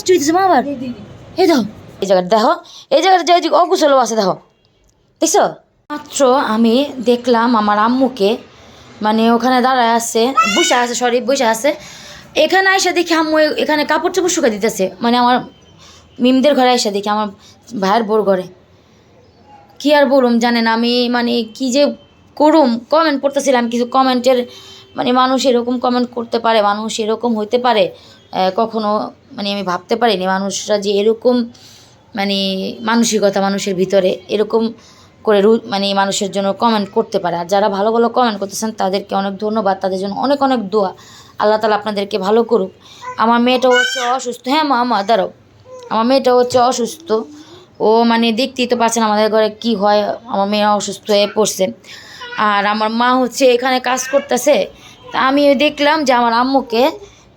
গাছ চুইতেছে মা আবার এই দাও এই জায়গাটা দেখো এই জায়গাটা যে অকুশলও আছে দেখো দেখছ? মাত্র আমি দেখলাম আমার আম্মুকে মানে ওখানে দাঁড়ায় আছে বসে আছে সরি বসে আছে। এখানে এসে দেখি আম্মু এখানে কাপড় চোপড় শুকা দিতেছে। মানে আমার মিমদের ঘরে এসে দেখি আমার ভাইয়ের বোর ঘরে। কি আর বলুম জানেন আমি মানে কি যে করুম কমেন্ট পড়তেছিলাম কিছু কমেন্টের মানে মানুষ এরকম কমেন্ট করতে পারে মানুষ এরকম হইতে পারে। কখনো মানে আমি ভাবতে পারিনি মানুষরা যে এরকম মানে মানসিকতা মানুষের ভিতরে এরকম করে রু মানে মানুষের জন্য কমেন্ট করতে পারে। আর যারা ভালো ভালো কমেন্ট করতেছেন, তাদেরকে অনেক ধন্যবাদ। তাদের জন্য অনেক অনেক দোয়া। আল্লাহ তালা আপনাদেরকে ভালো করুক। আমার মেয়েটা হচ্ছে অসুস্থ। হ্যাঁ মা মা, দাঁড়াও। আমার মেয়েটা হচ্ছে অসুস্থ। ও মানে দেখতেই তো পাচ্ছেন আমাদের ঘরে কি হয়। আমার মেয়ে অসুস্থ হয়ে পড়ছে। আর আমার মা হচ্ছে এখানে কাজ করতেছে। তা আমি দেখলাম যে আমার আম্মুকে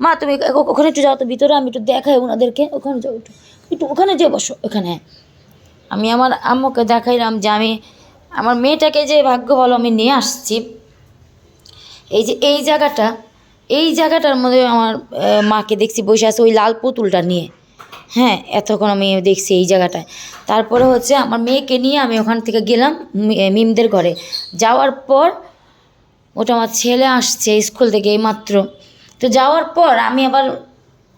মা, তুমি ওখানে একটু যাও তো, ভিতরে আমি একটু দেখাই ওনাদেরকে। ওখানে যাও, একটু একটু ওখানে যে বসো, ওখানে। আমি আমার আম্মুকে দেখাইলাম যে আমি, আমার মেয়েটাকে যে ভাগ্য ভালো আমি নিয়ে আসছি, এই যে, এই জায়গাটা, এই জায়গাটার মধ্যে আমার মাকে দেখছি বসে আছে ওই লাল পুতুলটা নিয়ে। হ্যাঁ এতক্ষণ আমি দেখছি এই জায়গাটায়। তারপরে হচ্ছে আমার মেয়েকে নিয়ে আমি ওখান থেকে গেলাম মিমদের ঘরে। যাওয়ার পর, ওটা আমার ছেলে আসছে স্কুল থেকে এই মাত্র তো যাওয়ার পর আমি আবার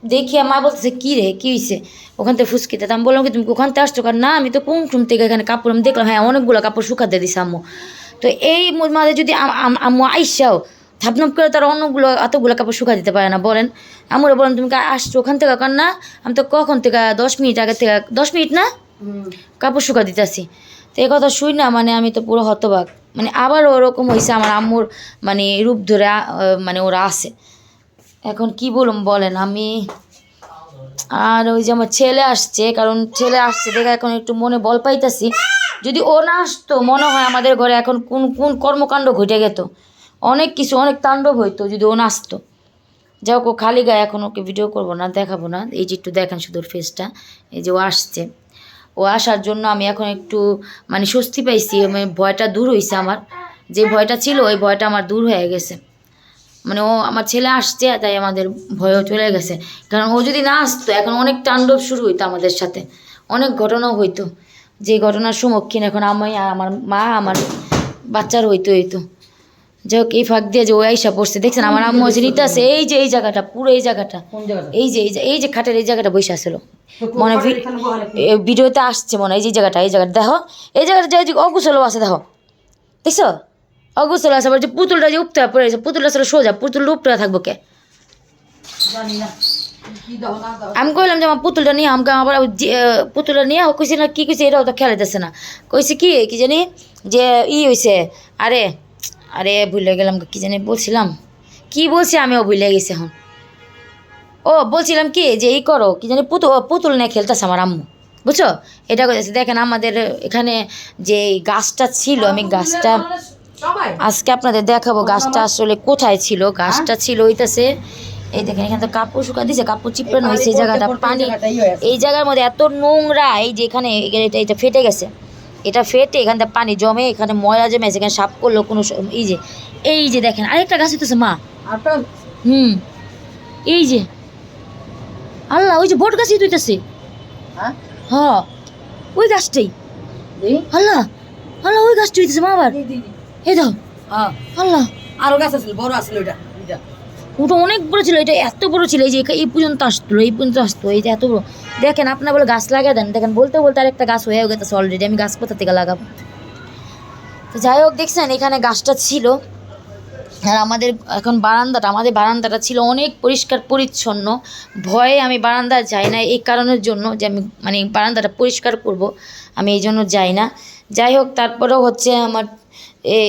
দেখি মা বলতেছে কী রে কী হয়েছে ওখান থেকে ফুসকিতে আমি বললাম কি তুমি ওখান থেকে আসছো কারণ না আমি তো কুমকুম থেকে এখানে কাপড় আমি দেখলাম হ্যাঁ অনেকগুলো কাপড় শুকাতে দিছে আম্মু। তো এই মাঝে যদি আম- আম- আম্মু আইসাও থাপনাপ করে তারা অন্যগুলো এতগুলো কাপড় শুকা দিতে পারে না বলেন। আমরা বলেন তুমি আসছো ওখান থেকে কারণ না? আমি তো কখন থেকে দশ মিনিট আগে থেকে দশ মিনিট না? কাপড় শুকা দিতেছি। তো এই কথা শুই না মানে আমি তো পুরো হতবাক। মানে আবার ওরকম হয়েছে আমার আম্মুর মানে রূপ ধরে মানে ওরা আসে এখন কি বলুম বলেন, আমি আর ওই যে আমার ছেলে আসছে, কারণ ছেলে আসছে দেখে এখন একটু মনে বল পাইতাছি। যদি ও না আসতো, মনে হয় আমাদের ঘরে এখন কোন কোন কর্মকাণ্ড ঘটে গেত। অনেক কিছু, অনেক তাণ্ডব হইতো যদি ও না আসতো। যাই হোক, ও খালি গায়ে এখন ওকে ভিডিও করব না, দেখাবো না। এই যে একটু দেখেন শুধু ফেসটা এই যে ও আসছে। ও আসার জন্য আমি এখন একটু মানে স্বস্তি পাইছি মানে ভয়টা দূর হয়েছে আমার। যে ভয়টা ছিল, ওই ভয়টা আমার দূর হয়ে গেছে। মানে ও আমার ছেলে আসছে তাই আমাদের ভয়ও চলে গেছে। কারণ ও যদি না আসতো এখন অনেক তাণ্ডব শুরু হইতো আমাদের সাথে। অনেক ঘটনাও হইতো। যে ঘটনার সম্মুখীন এখন আমি আর আমার মা আমার বাচ্চার হইতো হইতো। যাই হোক এই ফাঁক দিয়ে যে ও আইসা পড়ছে দেখছেন আমার আম্মু হচ্ছে নিতে আছে এই যে এই জায়গাটা পুরো এই জায়গাটা। এই যে এই যে খাটের এই জায়গাটা বসে আসলো। মনে ভিডিওতে আসছে মনে হয় এই যে জায়গাটা এই জায়গাটা দেখো। এই জায়গাটা যে অগুসলও আছে দেখো। দেখছ? অগুসল আছে আবার যে পুতুলটা যে উপতে পড়ে গেছে পুতুলটা আসলে সোজা পুতুলটা উপরে থাকব কে? আমি কইলাম যে আমার পুতুলটা নিয়ে আমাকে আবার পুতুলটা নিয়ে ও কইছে না কি কইছে এটাও তো খেলাইতেছে না। কইছে কি কি জানি যে ই হইছে আরে আরে ভুলে গেলাম কি জানি বলছিলাম। কি বলছি আমিও ভুলে গেছি এখন। ও বলছিলাম কি যে এই করো কি জানি পুতুল ও, পুতুল নিয়ে খেলতেছে আমার আম্মু। বুঝছ? এটা দেখেন আমাদের এখানে যে গাছটা ছিল আমি গাছটা আজকে আপনাদের দেখাবো গাছটা আসলে কোথায় ছিল? গাছটা ছিল ওইটাছে এই দেখেন এখানে তো কাপড় শুকা দিছে কাপড় চিপড়ানো হয়েছে এই জায়গাটা পানি। এই জায়গার মধ্যে এত নোংরা এই যে এখানে এটা ফেটে গেছে। এটা ফেটে এখান থেকে পানি জমে এখানে ময়লা জমে এখানে সাপ করল কোনো এই যে এই যে দেখেন আরেকটা গাছ হইতেছে মা। হুম। এই যে আল্লাহ ওই যে বট গাছই তুইতেছে হ্যাঁ? হ ওই গাছটাই। আল্লাহ আল্লাহ ওই গাছটা হইতেছে মা আবার। এই দাও। হ্যাঁ। আল্লাহ। আরও গাছ আছিল বড় আছিল ওইটা ওইটা ওটা অনেক বড় ছিল এটা এত বড় ছিল এই যে এই পর্যন্ত আসতো এই পর্যন্ত আসতো এই যে এত বড়। দেখেন আপনার বলে গাছ লাগিয়ে দেন দেখেন বলতে বলতে আরেকটা গাছ হয়ে গেছে অলরেডি আমি গাছ কোথা থেকে লাগাবো? তো যাই হোক দেখছেন এখানে গাছটা ছিল। আর আমাদের এখন বারান্দাটা আমাদের বারান্দাটা ছিল অনেক পরিষ্কার পরিচ্ছন্ন। ভয়ে আমি বারান্দা যাই না এই কারণের জন্য যে আমি মানে বারান্দাটা পরিষ্কার করব আমি এই জন্য যাই না। যাই হোক তারপরেও হচ্ছে আমার এই,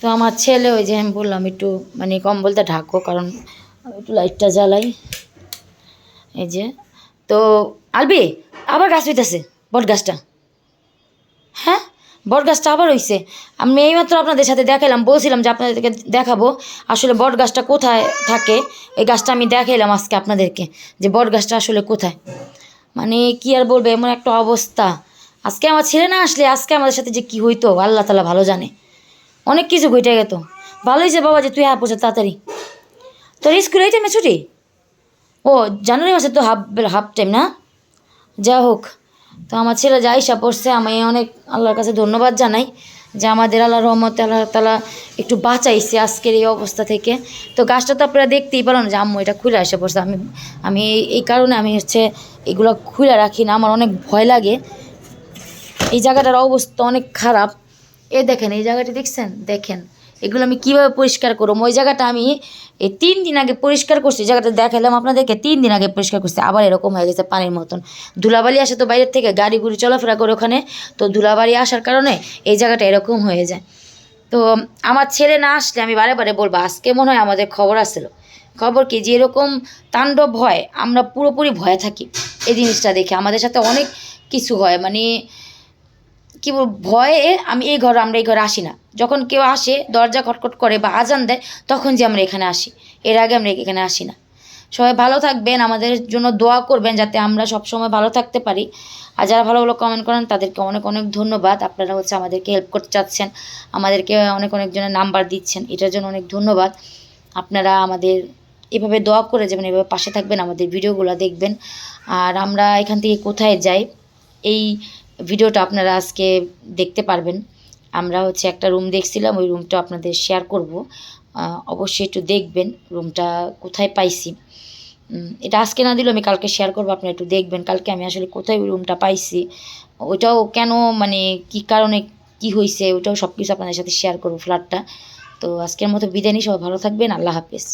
তো আমার ছেলে ওই যে আমি বললাম একটু মানে কম্বলটা ঢাকো, কারণ একটু লাইটটা জ্বালাই। এই যে, তো আলবি, আবার গাছ হইতেছে, বট গাছটা। হ্যাঁ? বট গাছটা আবার হইছে। আমি এইমাত্র আপনাদের সাথে দেখাইলাম, বলছিলাম যে আপনাদেরকে দেখাবো, আসলে বট গাছটা কোথায় থাকে, এই গাছটা আমি দেখাইলাম আজকে আপনাদেরকে, যে বট গাছটা আসলে কোথায়। মানে কি আর বলবে, এমন একটা অবস্থা। আজকে আমার ছেলে না আসলে আজকে আমাদের সাথে যে কি হইতো, আল্লাহ তালা ভালো জানে। অনেক কিছু ঘটে গেত। ভালো হয়েছে বাবা যে তুই হ্যাঁ পৌঁছে তাড়াতাড়ি। তোর স্কুল এই টাইমে ছুটি? ও, জানুয়ারি মাসে তো হাফ হাফ টাইম না? যা হোক, তো আমার ছেলে যা ইসা পড়ছে, আমি অনেক আল্লাহর কাছে ধন্যবাদ জানাই যে আমাদের আল্লাহ রহমত আল্লাহ তালা একটু বাঁচাইছে আজকের এই অবস্থা থেকে। তো গাছটা তো আপনারা দেখতেই পারেন যে আম্মু এটা খুলে আসে পড়ছে। আমি আমি এই কারণে আমি হচ্ছে এগুলো খুলে রাখি না, আমার অনেক ভয় লাগে। এই জায়গাটার অবস্থা অনেক খারাপ। এ দেখেন, এই জায়গাটি দেখছেন? দেখেন, এগুলো আমি কীভাবে পরিষ্কার করব? ওই জায়গাটা আমি এই তিন দিন আগে পরিষ্কার করছি জায়গাটা দেখালাম আপনাদেরকে, তিন দিন আগে পরিষ্কার করছি, আবার এরকম হয়ে গেছে পানির মতন। ধুলাবালি আসে তো বাইরের থেকে, গাড়ি গুড়ি চলাফেরা করে ওখানে, তো ধুলাবালি আসার কারণে এই জায়গাটা এরকম হয়ে যায়। তো আমার ছেলে না আসলে আমি বারে বারে বলব, আজকে মনে হয় আমাদের খবর আসছিল খবর কি? যে এরকম তাণ্ডব হয়, আমরা পুরোপুরি ভয়ে থাকি। এই জিনিসটা দেখে আমাদের সাথে অনেক কিছু হয় মানে কি বলব, ভয়ে আমি এই ঘরে, আমরা এই ঘরে আসি না। যখন কেউ আসে, দরজা খটখট করে বা আজান দেয়, তখন যে আমরা এখানে আসি। এর আগে আমরা এখানে আসি না। সবাই ভালো থাকবেন, আমাদের জন্য দোয়া করবেন যাতে আমরা সবসময় ভালো থাকতে পারি। আর যারা ভালো ভালো কমেন্ট করেন, তাদেরকে অনেক অনেক ধন্যবাদ। আপনারা হচ্ছে আমাদেরকে হেল্প করতে চাচ্ছেন, আমাদেরকে অনেক অনেক জনের নাম্বার দিচ্ছেন, এটার জন্য অনেক ধন্যবাদ। আপনারা আমাদের এভাবে দোয়া করে যাবেন, এভাবে পাশে থাকবেন, আমাদের ভিডিওগুলো দেখবেন। আর আমরা এখান থেকে কোথায় যাই, এই ভিডিওটা আপনারা আজকে দেখতে পারবেন। আমরা হচ্ছে একটা রুম দেখছিলাম, ওই রুমটা আপনাদের শেয়ার করব। অবশ্যই একটু দেখবেন রুমটা কোথায় পাইছি। এটা আজকে না দিলেও আমি কালকে শেয়ার করব, আপনারা একটু দেখবেন কালকে আমি আসলে কোথায় ওই রুমটা পাইছি। ওইটাও কেন মানে কি কারণে কি হয়েছে ওইটাও সব কিছু আপনাদের সাথে শেয়ার করব ফ্ল্যাটটা তো আজকের মতো বিদায় নিই, সবাই ভালো থাকবেন, আল্লাহ হাফেজ।